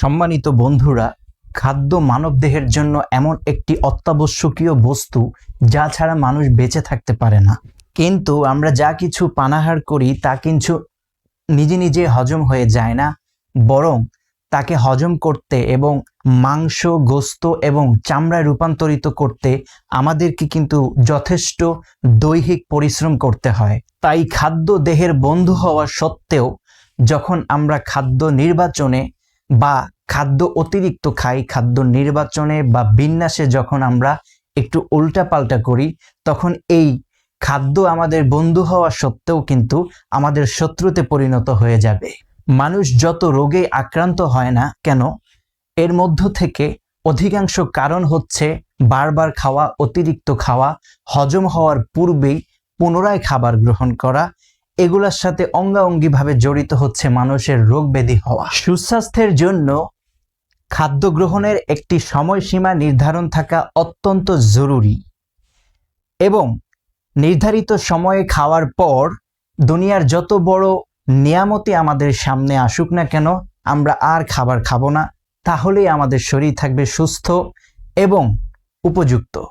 সম্মানিত বন্ধুরা, খাদ্য মানবদেহের জন্য এমন একটি অত্যাবশ্যকীয় বস্তু যা ছাড়া মানুষ বেঁচে থাকতে পারে না। কিন্তু আমরা যা কিছু পানাহার করি তা কিছু নিজে নিজে হজম হয়ে যায় না, বরং তাকে হজম করতে এবং মাংস, গোস্ত এবং চামড়ায় রূপান্তরিত করতে আমাদেরকে কিন্তু যথেষ্ট দৈহিক পরিশ্রম করতে হয়। তাই খাদ্য দেহের বন্ধু হওয়া সত্ত্বেও যখন আমরা খাদ্য নির্বাচনে বা খাদ্য অতিরিক্ত খাই, খাদ্য নির্বাচনে বা বিন্যাসে যখন আমরা একটু উল্টাপাল্টা করি, তখন এই খাদ্য আমাদের বন্ধু হওয়া সত্ত্বেও কিন্তু আমাদের শত্রুতে পরিণত হয়ে যাবে। মানুষ যত রোগে আক্রান্ত হয় না কেন, এর মধ্য থেকে অধিকাংশ কারণ হচ্ছে বারবার খাওয়া, অতিরিক্ত খাওয়া, হজম হওয়ার পূর্বেই পুনরায় খাবার গ্রহণ করা এগুলোর সাথে অঙ্গাঙ্গিভাবে জড়িত হচ্ছে মানুষের রোগ ব্যাধি হওয়া। সুস্বাস্থ্যের জন্য খাদ্য গ্রহণের একটি সময়সীমা নির্ধারণ থাকা অত্যন্ত জরুরি এবং নির্ধারিত সময়ে খাওয়ার পর দুনিয়ার যত বড় নিয়ামতি আমাদের সামনে আসুক না কেন, আমরা আর খাবার খাব না। তাহলেই আমাদের শরীর থাকবে সুস্থ এবং উপযুক্ত।